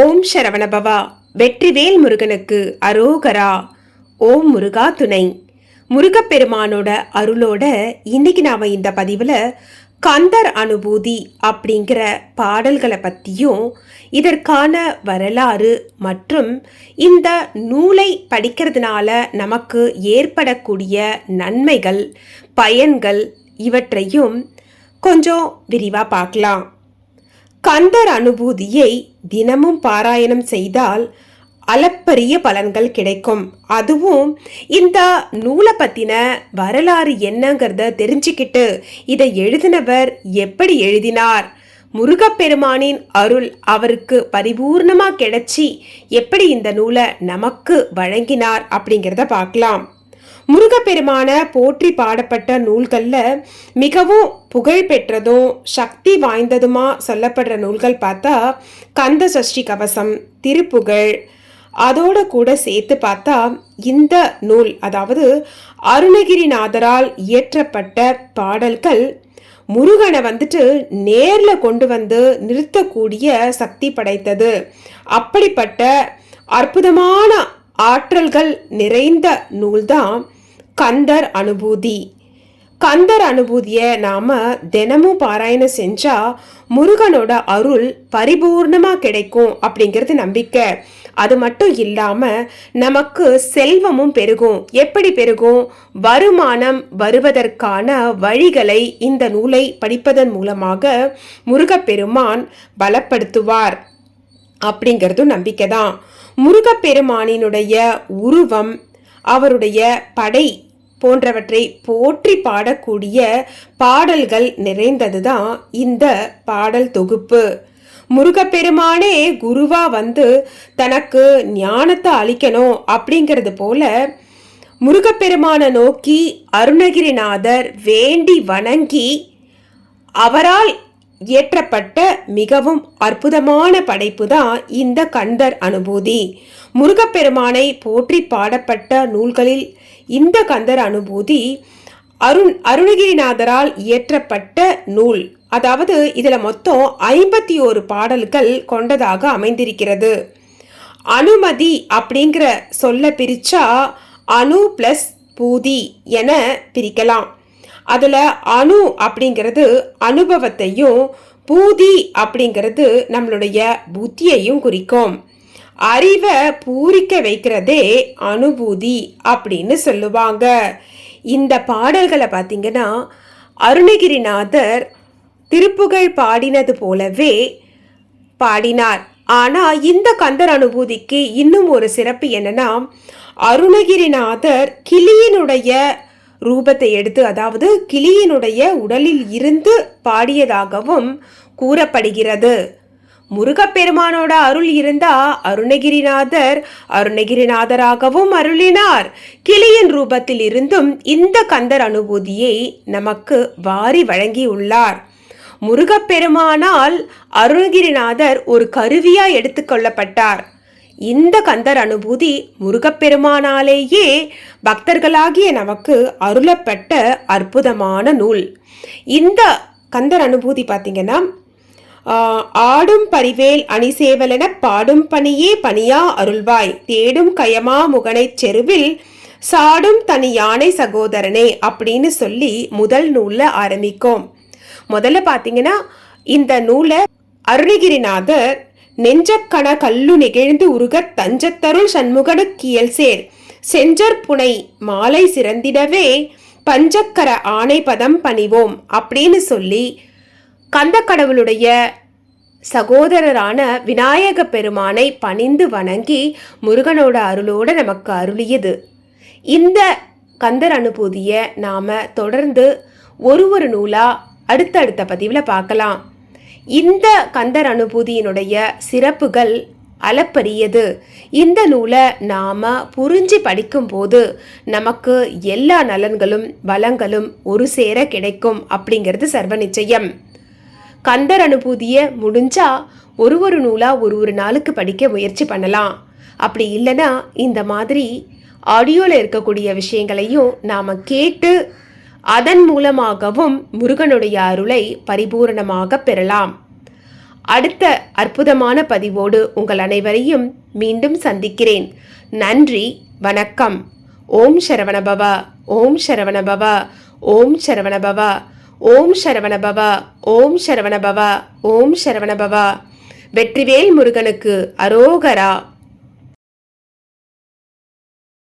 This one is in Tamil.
ஓம் சரவணபவா வெற்றிவேல் முருகனுக்கு அரோகரா. ஓம் முருகா துணை. முருகப்பெருமானோட அருளோட இன்னைக்கு நாம இந்த பதிவில் கந்தர் அனுபூதி அப்படிங்கிற பாடல்களை பற்றியும் இதற்கான வரலாறு மற்றும் இந்த நூலை படிக்கிறதுனால நமக்கு ஏற்படக்கூடிய நன்மைகள் பயன்கள் இவற்றையும் கொஞ்சம் விரிவாக பார்க்கலாம். கந்தர் அனுபூதியை தினமும் பாராயணம் செய்தால் அளப்பரிய பலன்கள் கிடைக்கும். அதுவும் இந்த நூலை பற்றின வரலாறு என்னங்கிறத தெரிஞ்சுக்கிட்டு இதை எழுதினவர் எப்படி எழுதினார்? முருகப்பெருமானின் அருள் அவருக்கு பரிபூர்ணமாக கிடைச்சி எப்படி இந்த நூலை நமக்கு வழங்கினார் அப்படிங்கிறத பார்க்கலாம். முருகப்பெருமான போற்றி பாடப்பட்ட நூல்களில் மிகவும் புகழ் பெற்றதும் சக்தி வாய்ந்ததுமா சொல்லப்படுற நூல்கள் பார்த்தா கந்த சஷ்டி கவசம் திருப்புகழ் அதோட கூட சேர்த்து பார்த்தா இந்த நூல் அதாவது அருணகிரிநாதரால் இயற்றப்பட்ட பாடல்கள் முருகனை வந்துட்டு நேரில் கொண்டு வந்து நிறுத்தக்கூடிய சக்தி படைத்தது. அப்படிப்பட்ட அற்புதமான ஆற்றல்கள் நிறைந்த நூல்தான் கந்தர் அனுபூதி. கந்தர் அனுபூதியை நாம் தினமும் பாராயணம் செஞ்சா முருகனோட அருள் பரிபூர்ணமாக கிடைக்கும் அப்படிங்கிறது நம்பிக்கை. அது மட்டும் இல்லாமல் நமக்கு செல்வமும் பெருகும். எப்படி பெருகும்? வருமானம் வருவதற்கான வழிகளை இந்த நூலை படிப்பதன் மூலமாக முருகப்பெருமான் பலப்படுத்துவார் அப்படிங்கிறதும் நம்பிக்கை தான் முருகப்பெருமானினுடைய உருவம் அவருடைய படை போன்றவற்றை போற்றி பாடக்கூடிய பாடல்கள் நிறைந்ததுதான் இந்த பாடல் தொகுப்பு. முருகப்பெருமானே குருவா வந்து தனக்கு ஞானத்தை அளிக்கணும் அப்படிங்கிறது போல முருகப்பெருமானை நோக்கி அருணகிரிநாதர் வேண்டி வணங்கி அவரால் இயற்றப்பட்ட மிகவும் அற்புதமான படைப்பு தான் இந்த கந்தர் அனுபூதி. முருகப்பெருமானை போற்றி பாடப்பட்ட நூல்களில் இந்த கந்தர் அனுபூதி அருண் அருணகிரிநாதரால் இயற்றப்பட்ட நூல். அதாவது இதில் மொத்தம் ஐம்பத்தி ஓரு பாடல்கள் கொண்டதாக அமைந்திருக்கிறது. அனுமதி அப்படிங்கிற சொல்ல பிரிச்சா அணு பிளஸ் பூதி என பிரிக்கலாம். அதில் அணு அப்படிங்கிறது அனுபவத்தையும் பூதி அப்படிங்கிறது நம்மளுடைய புத்தியையும் குறிக்கும். அறிவை பூரிக்க வைக்கிறதே அனுபூதி அப்படின்னு சொல்லுவாங்க. இந்த பாடல்களை பார்த்தீங்கன்னா அருணகிரிநாதர் திருப்புகழ் பாடினது போலவே பாடினார். ஆனால் இந்த கந்தர் அனுபூதிக்கு இன்னும் ஒரு சிறப்பு என்னன்னா அருணகிரிநாதர் கிளியினுடைய ரூபத்தை எடுத்து அதாவது கிளியினுடைய உடலில் இருந்து பாடியதாகவும் கூறப்படுகிறது. முருகப்பெருமானோட அருள் இருந்தா அருணகிரிநாதர் அருணகிரிநாதராகவும் அருளினார். கிளியின் ரூபத்தில் இருந்தும் இந்த கந்தர் அனுபூதியை நமக்கு வாரி வழங்கியுள்ளார். முருகப்பெருமானால் அருணகிரிநாதர் ஒரு கருவியா எடுத்துக்கொள்ளப்பட்டார் இந்த கந்தர் அனுபூதி முருகப்பெருமானாலேயே பக்தர்களாகிய நமக்கு அருளப்பட்ட அற்புதமான நூல். இந்த கந்தர் அனுபூதி பார்த்தீங்கன்னா ஆடும் பரிவேல் அணிசேவலென பாடும் பணியே பணியா அருள்வாய். தேடும் கயமா முகனைச் செருவில் சாடும் தனி யானை சகோதரனே அப்படின்னு சொல்லி முதல் நூலில் ஆரம்பிக்கும். முதல்ல பார்த்தீங்கன்னா இந்த நூலை அருணகிரிநாதர் நெஞ்சக்கண கல்லு நெகிழ்ந்து உருக தஞ்சத்தருள் சண்முகடு கியல் சேர் செஞ்சற்புனை மாலை சிறந்திடவே பஞ்சக்கர ஆணை பதம் பணிவோம் அப்படின்னு சொல்லி கந்த கடவுளுடைய சகோதரரான விநாயக பெருமானை பணிந்து வணங்கி முருகனோட அருளோடு நமக்கு அருளியது. இந்த கந்தர் அனுபூதியை நாம் தொடர்ந்து ஒரு ஒரு நூலாக அடுத்தடுத்த பதிவில் பார்க்கலாம். இந்த கந்தர் அனுபூதியினுடைய சிறப்புகள் அளப்பரியது. இந்த நூலை நாம் புரிஞ்சு படிக்கும்போது நமக்கு எல்லா நலன்களும் வளங்களும் ஒரு சேர கிடைக்கும் அப்படிங்கிறது சர்வ நிச்சயம் கந்தர் அனுபூதியை முடிஞ்சா ஒரு ஒரு நூலாக ஒரு ஒரு நாளுக்கு படிக்க முயற்சி பண்ணலாம். அப்படி இல்லைன்னா இந்த மாதிரி ஆடியோவில் இருக்கக்கூடிய விஷயங்களையும் நாம் கேட்டு அதன் மூலமாகவும் முருகனுடைய அருளை பரிபூரணமாக பெறலாம். அடுத்த அற்புதமான பதிவோடு உங்கள் அனைவரையும் மீண்டும் சந்திக்கிறேன். நன்றி வணக்கம். ஓம் சரவணபவா ஓம் சரவணபவா ஓம் சரவணபவா ஓம் சரவணபவா ஓம் சரவணபவா ஓம் சரவணபவா வெற்றிவேல் முருகனுக்கு அரோகரா.